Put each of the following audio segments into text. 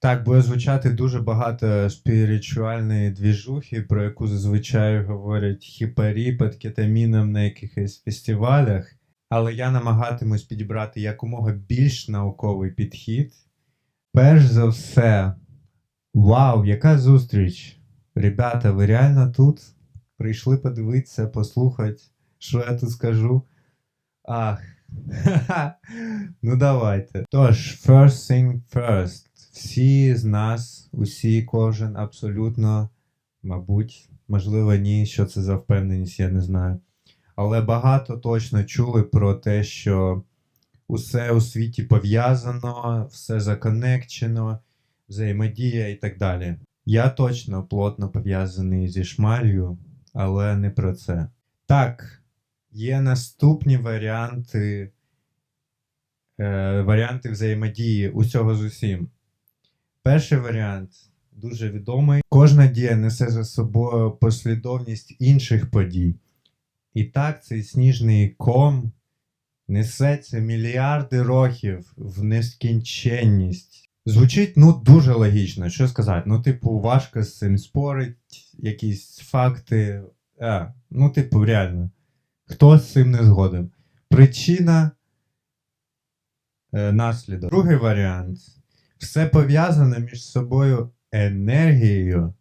Так, буде звучати дуже багато спірituальної двіжухи, про яку зазвичай говорять хіпарі під кетаміном на якихось фестивалях. Але я намагатимусь підібрати якомога більш науковий підхід. Перш за все, вау, яка зустріч! Ребята, ви реально тут? Прийшли подивитися, послухати, що я тут скажу. Ах. ну давайте. Тож, first thing first. Всі з нас, усі, кожен абсолютно, мабуть, можливо, ні, що це за впевненість, я не знаю. Але багато точно чули про те, що усе у світі пов'язано, все законекчено, взаємодія і так далі. Я точно плотно пов'язаний зі шмалью, але не про це. Так, є наступні варіанти, е, варіанти взаємодії усього з усім. Перший варіант дуже відомий. Кожна дія несе за собою послідовність інших подій. І так цей сніжний ком несеться мільярди років в нескінченність. Звучить ну дуже логічно, що сказати. Ну, типу, важко з цим спорить, якісь факти. А, ну, типу, реально. Хто з цим не згоден? Причина, е, наслідок. Другий варіант. Все пов'язане між собою енергією,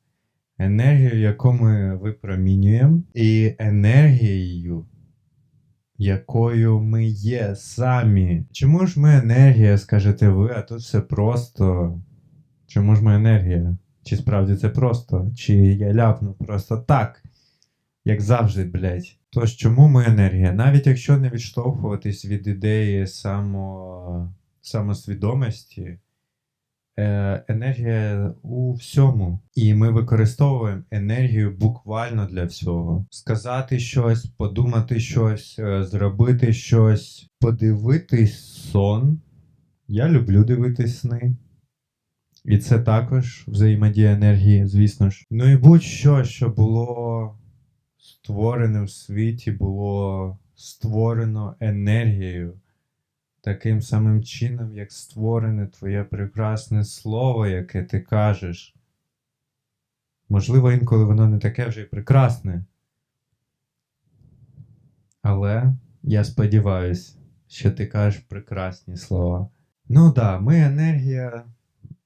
енергією, яку ми випромінюємо, і енергією, якою ми є самі. Чому ж ми енергія, скажете ви, а тут все просто. Чому ж ми енергія? Чи справді це просто? Чи я ляпну просто так, як завжди, блядь. Тож чому ми енергія? Навіть якщо не відштовхуватись від ідеї само... самосвідомості, енергія у всьому. І ми використовуємо енергію буквально для всього. Сказати щось, подумати щось, е, зробити щось, подивитись сон. Я люблю дивитись сни. І це також взаємодія енергії, звісно ж. Ну і будь-що, що було створене в світі, було створено енергією таким самим чином, як створене твоє прекрасне слово, яке ти кажеш. Можливо, інколи воно не таке вже й прекрасне. Але я сподіваюся, що ти кажеш прекрасні слова. Ну да, ми енергія.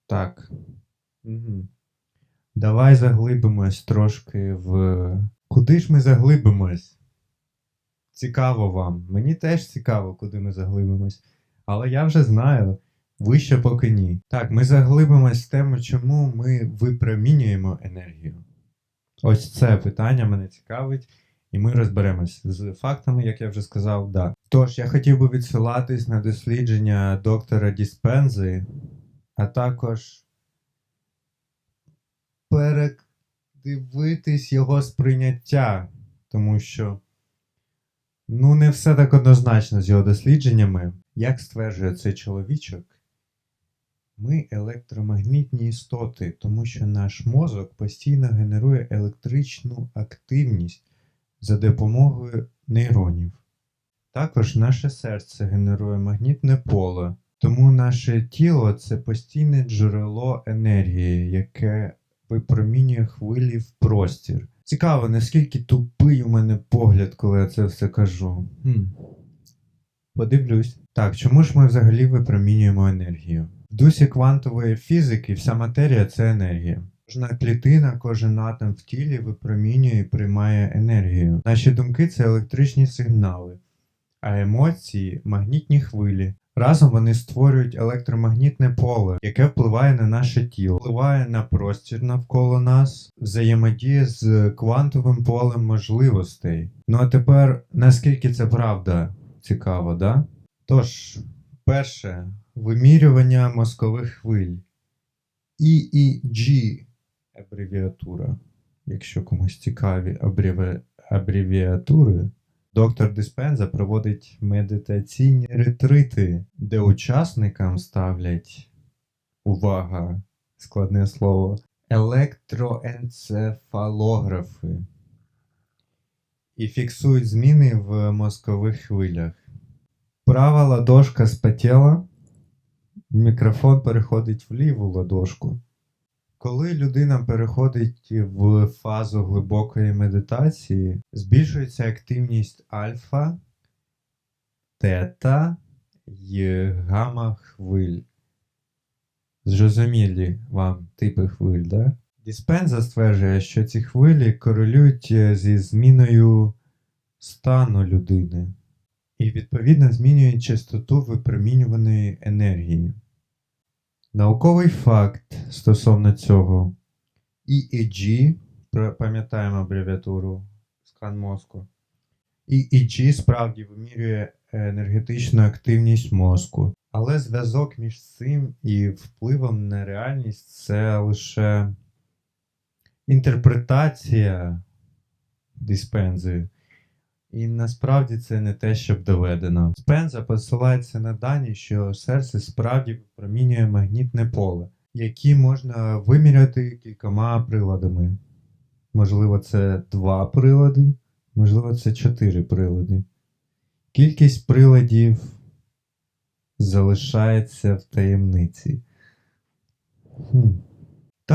Так. Угу. Давай заглибимось трошки в. Куди ж ми заглибимось? Цікаво вам. Мені теж цікаво, куди ми заглибимось. Але я вже знаю, ви ще поки ні. Так, ми заглибимось в тему, чому ми випромінюємо енергію. Ось це питання мене цікавить, і ми розберемось з фактами, як я вже сказав, да. Тож, я хотів би відсилатись на дослідження доктора Діспензи, а також передивитись його сприйняття, тому що. Ну, не все так однозначно з його дослідженнями. Як стверджує цей чоловічок, ми електромагнітні істоти, тому що наш мозок постійно генерує електричну активність за допомогою нейронів. Також наше серце генерує магнітне поле, тому наше тіло це постійне джерело енергії, яке випромінює хвилі в простір. Цікаво, наскільки тупий у мене погляд, коли я це все кажу. Хм. Подивлюсь. Так, чому ж ми взагалі випромінюємо енергію? В дусі квантової фізики вся матерія це енергія. Кожна клітина, кожен атом в тілі випромінює і приймає енергію. Наші думки це електричні сигнали, а емоції магнітні хвилі. Разом вони створюють електромагнітне поле, яке впливає на наше тіло, впливає на простір навколо нас, взаємодіє з квантовим полем можливостей. Ну а тепер наскільки це правда цікаво, да? Тож, перше, вимірювання мозкових хвиль. EEG абревіатура. Якщо комусь цікаві абреві... абревіатури. Доктор Диспенза проводить медитаційні ретрити, де учасникам ставлять увага, складне слово, електроенцефалографи і фіксують зміни в мозкових хвилях. Права ладошка спотіла, Мікрофон переходить в ліву ладошку. Коли людина переходить в фазу глибокої медитації, збільшується активність альфа, тета й гамма хвиль. Зрозумілі вам типи хвиль, да? Діспенза стверджує, що ці хвилі корелюють е, зі зміною стану людини і відповідно змінюють частоту випромінюваної енергії. Науковий факт стосовно цього EEG, пам'ятаємо абревіатуру скан мозку. EEG справді вимірює енергетичну активність мозку, але зв'язок між цим і впливом на реальність це лише інтерпретація диспензи. І насправді це не те, щоб доведено. Спенза посилається на дані, що серце справді випромінює магнітне поле, які можна виміряти кількома приладами. Можливо, це два прилади, можливо, це чотири прилади. Кількість приладів залишається в таємниці. Хм.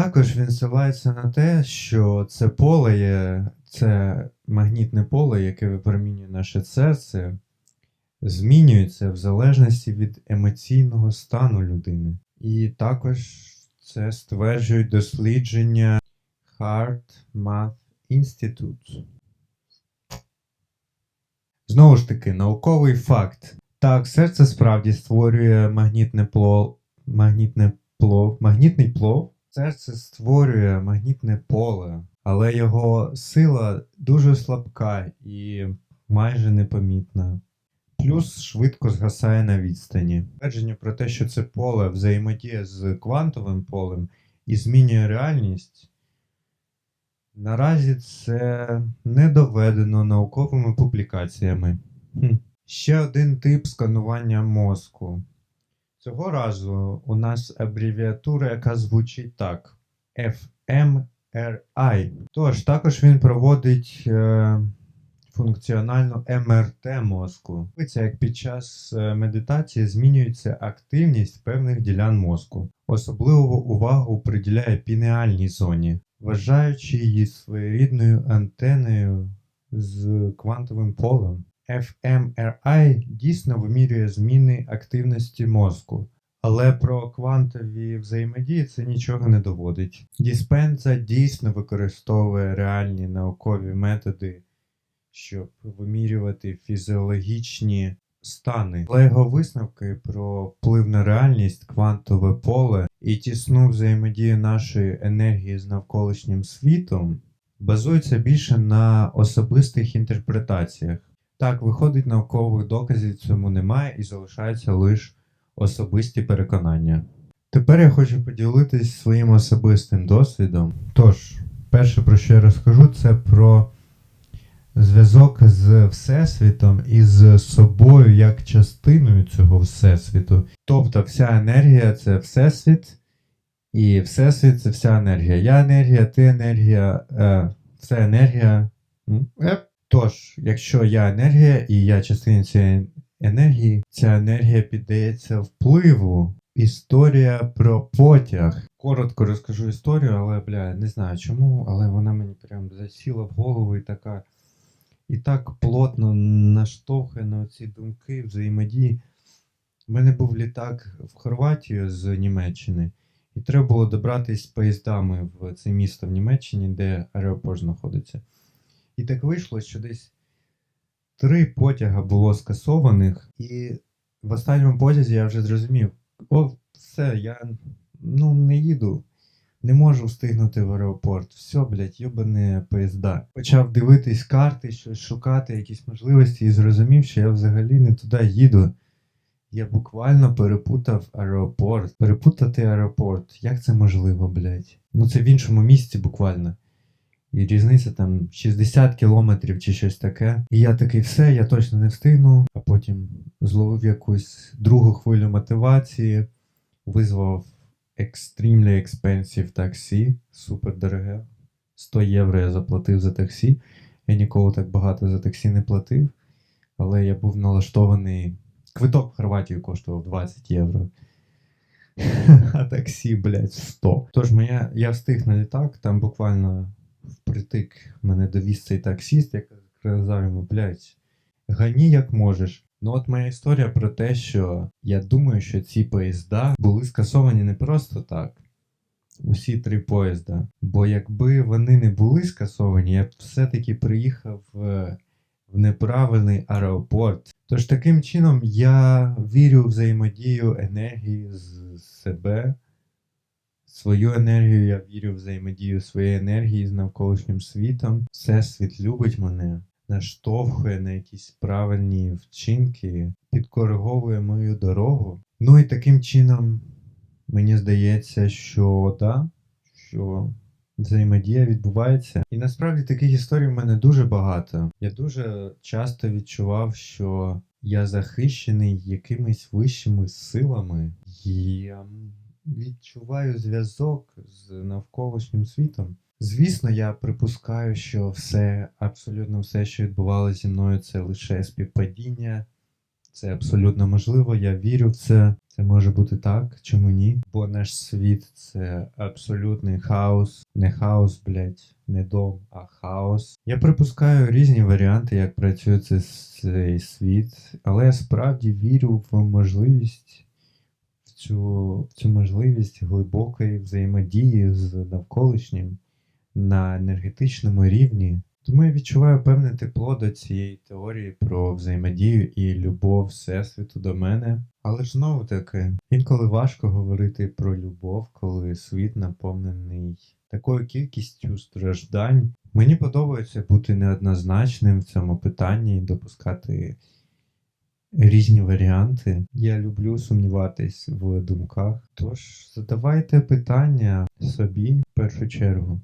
Також він ссилається на те, що це поле є, це магнітне поле, яке випромінює наше серце, змінюється в залежності від емоційного стану людини. І також це стверджують дослідження Heart Math Institute. Знову ж таки, науковий факт. Так, серце справді створює магнітне плов, магнітне плов, магнітний плов. Серце створює магнітне поле, але його сила дуже слабка і майже непомітна. Плюс швидко згасає на відстані. Твердження про те, що це поле взаємодіє з квантовим полем і змінює реальність. Наразі це не доведено науковими публікаціями. Хм. Ще один тип сканування мозку. Цього разу у нас абревіатура, яка звучить так: fMRI. Тож, також він проводить е, функціональну МРТ мозку. Це як під час е, медитації змінюється активність певних ділян мозку. Особливу увагу приділяє пінеальній зоні, вважаючи її своєрідною антеною з квантовим полем. fMRI дійсно вимірює зміни активності мозку, але про квантові взаємодії це нічого не доводить. Діспенза дійсно використовує реальні наукові методи, щоб вимірювати фізіологічні стани, але його висновки про вплив на реальність, квантове поле і тісну взаємодію нашої енергії з навколишнім світом базуються більше на особистих інтерпретаціях. Так, виходить, наукових доказів цьому немає і залишаються лише особисті переконання. Тепер я хочу поділитись своїм особистим досвідом. Тож, перше, про що я розкажу, це про зв'язок з Всесвітом і з собою як частиною цього Всесвіту. Тобто, вся енергія це Всесвіт, і Всесвіт це вся енергія. Я енергія, ти енергія, е, це енергія. Еп. Тож, якщо я енергія і я частина цієї енергії, ця енергія піддається впливу. Історія про потяг. Коротко розкажу історію, але бля, не знаю чому, але вона мені прям засіла в голову і така. І так плотно наштовхує на ці думки, взаємодії. У мене був літак в Хорватію з Німеччини, і треба було добратися поїздами в це місто в Німеччині, де аеропорт знаходиться. І так вийшло, що десь три потяга було скасованих, і в останньому потязі я вже зрозумів: о, все, я ну, не їду, не можу встигнути в аеропорт. Все, блядь, йобані поїзда. Почав дивитись карти, щось шукати, якісь можливості, і зрозумів, що я взагалі не туди їду. Я буквально перепутав аеропорт. Перепутати аеропорт. Як це можливо, блядь? Ну це в іншому місці буквально. І різниця там 60 кілометрів чи щось таке. І я такий, все, я точно не встигну. А потім зловив якусь другу хвилю мотивації, визвав extremely expensive таксі, супер дороге. 100 євро я заплатив за таксі. Я ніколи так багато за таксі не платив, але я був налаштований. Квиток в Хорватію коштував 20 євро. а таксі, блядь, 100. Тож моя, я встиг на літак, там буквально впритик мене довіз цей таксіст, я казав йому, блядь, гані як можеш. Ну от моя історія про те, що я думаю, що ці поїзда були скасовані не просто так. Усі три поїзда. Бо якби вони не були скасовані, я б все-таки приїхав е, в неправильний аеропорт. Тож таким чином я вірю в взаємодію енергії з себе. Свою енергію я вірю в взаємодію своєї енергії з навколишнім світом. Всесвіт любить мене, наштовхує на якісь правильні вчинки, підкориговує мою дорогу. Ну і таким чином мені здається, що да, що взаємодія відбувається. І насправді таких історій в мене дуже багато. Я дуже часто відчував, що я захищений якимись вищими силами. І відчуваю зв'язок з навколишнім світом. Звісно, я припускаю, що все, абсолютно все, що відбувалося зі мною, це лише співпадіння. Це абсолютно можливо, я вірю в це. Це може бути так, чому ні? Бо наш світ це абсолютний хаос. Не хаос, блядь, не дом, а хаос. Я припускаю різні варіанти, як працює цей, світ, але я справді вірю в можливість цю, цю можливість глибокої взаємодії з навколишнім на енергетичному рівні. Тому я відчуваю певне тепло до цієї теорії про взаємодію і любов Всесвіту до мене. Але ж знову таки, інколи важко говорити про любов, коли світ наповнений такою кількістю страждань. Мені подобається бути неоднозначним в цьому питанні і допускати різні варіанти. Я люблю сумніватись в думках. Тож задавайте питання собі в першу чергу.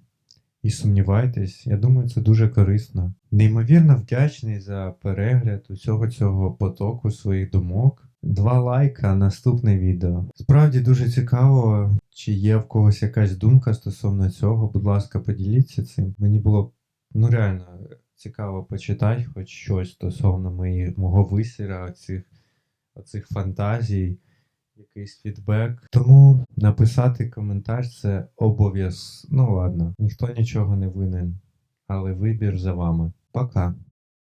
І сумнівайтесь, я думаю, це дуже корисно. Неймовірно вдячний за перегляд усього цього потоку своїх думок. Два лайка, наступне відео. Справді дуже цікаво, чи є в когось якась думка стосовно цього. Будь ласка, поділіться цим. Мені було ну реально цікаво почитати хоч щось стосовно мої, мого висіра, оцих, оцих фантазій якийсь фідбек. Тому написати коментар це обов'язково. Ну ладно, ніхто нічого не винен, але вибір за вами. Пока.